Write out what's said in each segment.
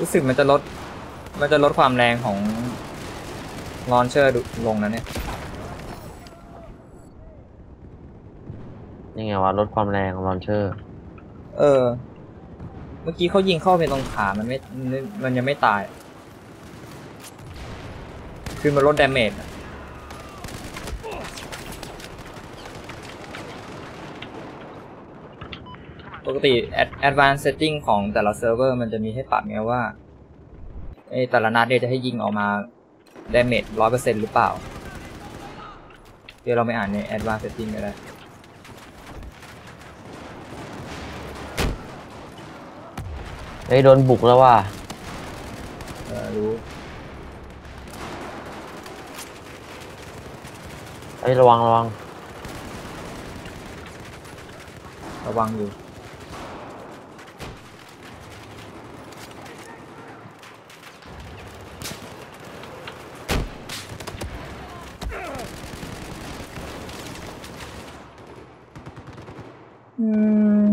รู้สึกมันจะลด มันจะลดความแรงของลอนเชอร์ลงนะเนี่ยนี่ไงวะลดความแรงของลอนเชอร์ เออ เมื่อกี้เขายิงเข้าไปตรงขา มันไม่ มันมันยังไม่ตาย คือมันลดดาเมจอะ ปกติ Ad- Advanced Setting ของแต่ละเซิร์ฟเวอร์มันจะมีให้ปรับไงว่าไอ้แต่ละนัดเนี่ยจะให้ยิงออกมาดาเมจร้อยเปอร์เซ็นต์หรือเปล่า เดี๋ยวเราไปอ่านใน Advanced Setting ก็ได้เฮ้ยโดนบุกแล้วว่ะเออรู้เฮ้ยระวังระวัง ระวังอยู่ อืม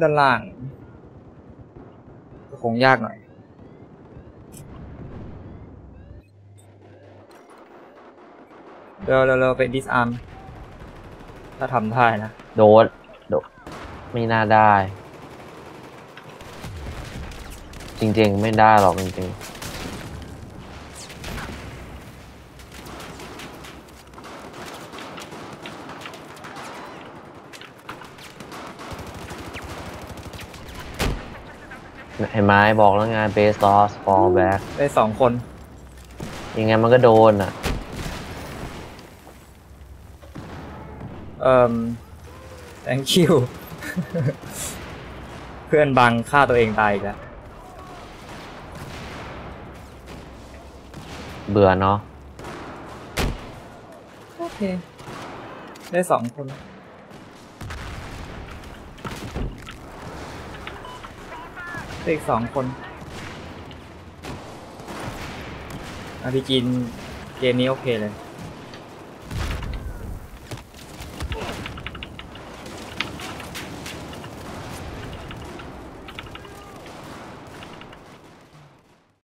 ด้านล่างคงยากหน่อยเร็วเร็วเร็วไปดิสอาร์มถ้าทำได้นะ โดดโดดไม่น่าได้ จริงๆ ไม่ได้หรอกจริงๆ เห็นไหมบอกแล้วไง base loss fall back ได้สองคน ยังไงมันก็โดนอะ เอ่อ thank you เพื่อนบังฆ่าตัวเองตายอีกแล้ว เบื่อเนาะ โอเค ได้สองคนได้ อีกสองคนอาพีจีนเกมนี้โอเคเลย